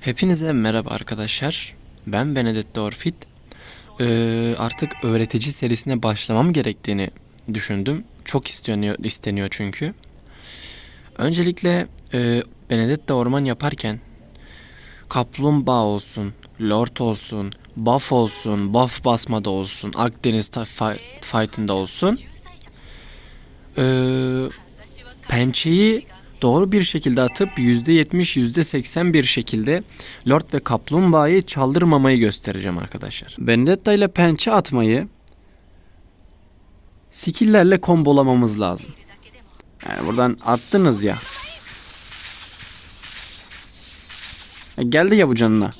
Hepinize merhaba arkadaşlar. Ben Benedetta Orfit. Ee, artık öğretici serisine başlamam gerektiğini düşündüm. Çok isteniyor, isteniyor çünkü. Öncelikle e, Benedetta orman yaparken kaplumbağa olsun, lord olsun, buff olsun, buff basmada olsun, Akdeniz fight'ında olsun. Ee, pençeyi doğru bir şekilde atıp %70 %80 bir şekilde Lord ve Kaplumbağa'yı çaldırmamayı göstereceğim arkadaşlar. Vendetta ile pençe atmayı skill'lerle kombolamamız lazım. Yani buradan attınız ya. E, Geldi ya bu canına.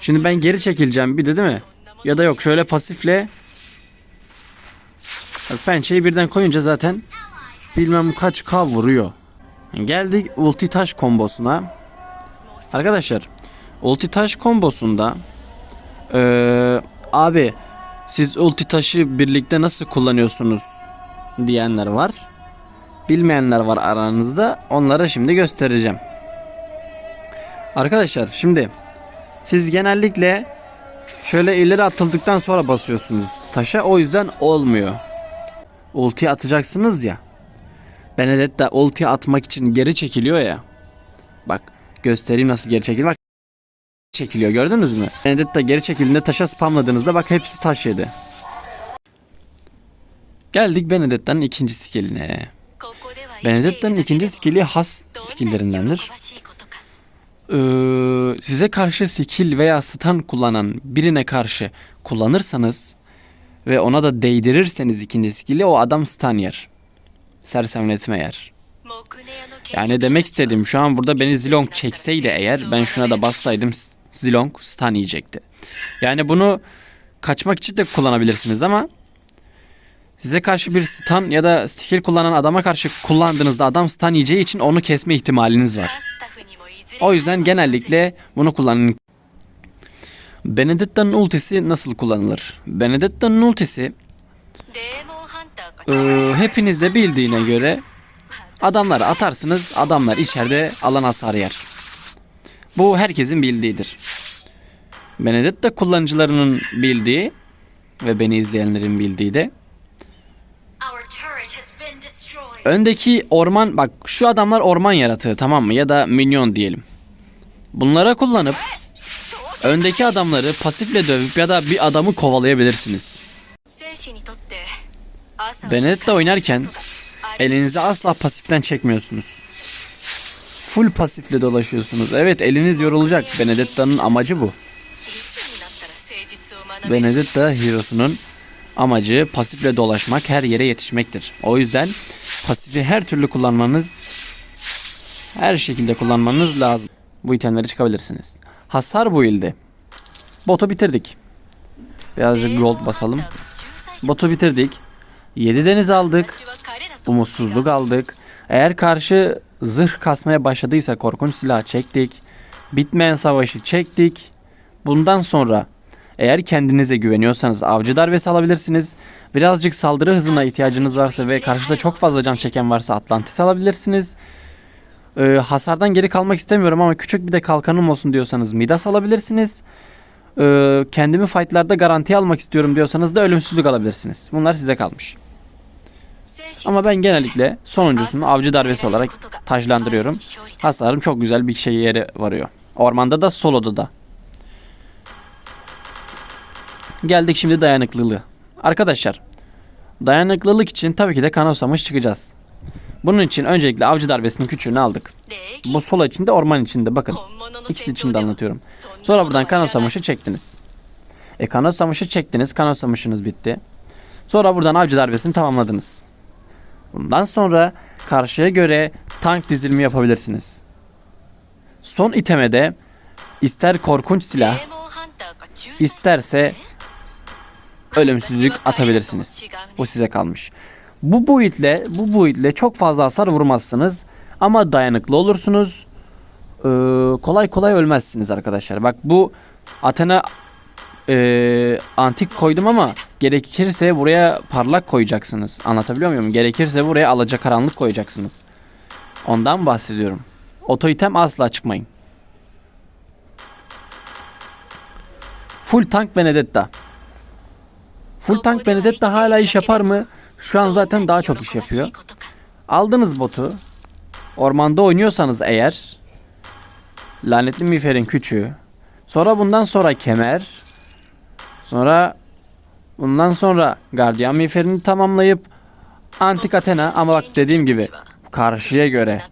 Şimdi ben geri çekileceğim bir de değil mi? Ya da yok şöyle pasifle pençeyi birden koyunca zaten bilmem kaç K vuruyor. Geldik ulti taş kombosuna. Arkadaşlar ulti taş kombosunda eee, abi siz ulti taşı birlikte nasıl kullanıyorsunuz diyenler var. Bilmeyenler var aranızda. Onlara şimdi göstereceğim. Arkadaşlar şimdi siz genellikle şöyle ileri atıldıktan sonra basıyorsunuz taşa o yüzden olmuyor. Ulti atacaksınız ya. Benedetta ulti atmak için geri çekiliyor ya. Bak göstereyim nasıl geri çekiliyor. Bak çekiliyor gördünüz mü? Benedetta geri çekildiğinde taşa spamladığınızda bak hepsi taş yedi. Geldik Benedetta'nın ikinci skilline. Benedetta'nın ikinci skili has skillerindendir. Ee, size karşı skill veya stun kullanan birine karşı kullanırsanız ve ona da değdirirseniz ikinci skill'i o adam stun yer. Sersemletme yer. Yani demek istediğim şu an burada beni Zilong çekseydi eğer ben şuna da bassaydım Zilong stun yiyecekti. Yani bunu kaçmak için de kullanabilirsiniz ama size karşı bir stun ya da skill kullanan adama karşı kullandığınızda adam stun yiyeceği için onu kesme ihtimaliniz var. O yüzden genellikle bunu kullanın. Benedetta'nın ultisi nasıl kullanılır? Benedetta'nın ultisi ee, hepiniz de bildiğine göre adamları atarsınız adamlar içeride alan hasar yer. Bu herkesin bildiğidir. Benedetta kullanıcılarının bildiği ve beni izleyenlerin bildiği de öndeki orman bak şu adamlar orman yaratığı tamam mı ya da minyon diyelim. Bunlara kullanıp öndeki adamları pasifle dövüp ya da bir adamı kovalayabilirsiniz. Benedetta oynarken elinizi asla pasiften çekmiyorsunuz. Full pasifle dolaşıyorsunuz. Evet eliniz yorulacak. Benedetta'nın amacı bu. Benedetta hero'sunun amacı pasifle dolaşmak, her yere yetişmektir. O yüzden pasifi her türlü kullanmanız, her şekilde kullanmanız lazım. Bu itemleri çıkabilirsiniz. Hasar bu ilde. Botu bitirdik. Birazcık gold basalım. Botu bitirdik. 7 deniz aldık. Umutsuzluk aldık. Eğer karşı zırh kasmaya başladıysa korkunç silah çektik. Bitmeyen savaşı çektik. Bundan sonra eğer kendinize güveniyorsanız avcı darbesi alabilirsiniz. Birazcık saldırı hızına ihtiyacınız varsa ve karşıda çok fazla can çeken varsa Atlantis alabilirsiniz. Ee, hasardan geri kalmak istemiyorum ama küçük bir de kalkanım olsun diyorsanız Midas alabilirsiniz. Ee, kendimi fightlarda garanti almak istiyorum diyorsanız da ölümsüzlük alabilirsiniz. Bunlar size kalmış. Ama ben genellikle sonuncusunu avcı darbesi olarak taşlandırıyorum. Hasarım çok güzel bir şey yere varıyor. Ormanda da soloda da. Geldik şimdi dayanıklılığı. Arkadaşlar dayanıklılık için tabii ki de kanosamış çıkacağız. Bunun için öncelikle avcı darbesinin küçüğünü aldık. Bu sola için de orman içinde bakın. İkisi için de anlatıyorum. Sonra buradan kanosamışı çektiniz. E kanosamışı çektiniz. Kanosamışınız bitti. Sonra buradan avcı darbesini tamamladınız. Bundan sonra karşıya göre tank dizilimi yapabilirsiniz. Son iteme de ister korkunç silah, isterse ölümsüzlük atabilirsiniz. Bu size kalmış. Bu buitle, bu buitle çok fazla hasar vurmazsınız ama dayanıklı olursunuz. Ee, kolay kolay ölmezsiniz arkadaşlar. Bak bu Athena e, antik koydum ama gerekirse buraya parlak koyacaksınız. Anlatabiliyor muyum? Gerekirse buraya alacakaranlık koyacaksınız. Ondan bahsediyorum. Oto item asla çıkmayın. Full tank Benedetta. Full tank Benedetta hala iş yapar mı? Şu an zaten daha çok iş yapıyor. Aldınız botu. Ormanda oynuyorsanız eğer lanetli miğferin küçüğü. Sonra bundan sonra kemer. Sonra bundan sonra gardiyan miğferini tamamlayıp antik Athena ama bak dediğim gibi karşıya göre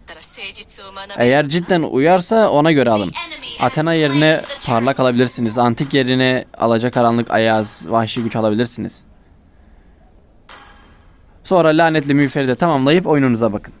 eğer cidden uyarsa ona göre alın. Athena yerine parlak alabilirsiniz. Antik yerine alacakaranlık ayaz, vahşi güç alabilirsiniz. Sonra lanetli miğferi de tamamlayıp oyununuza bakın.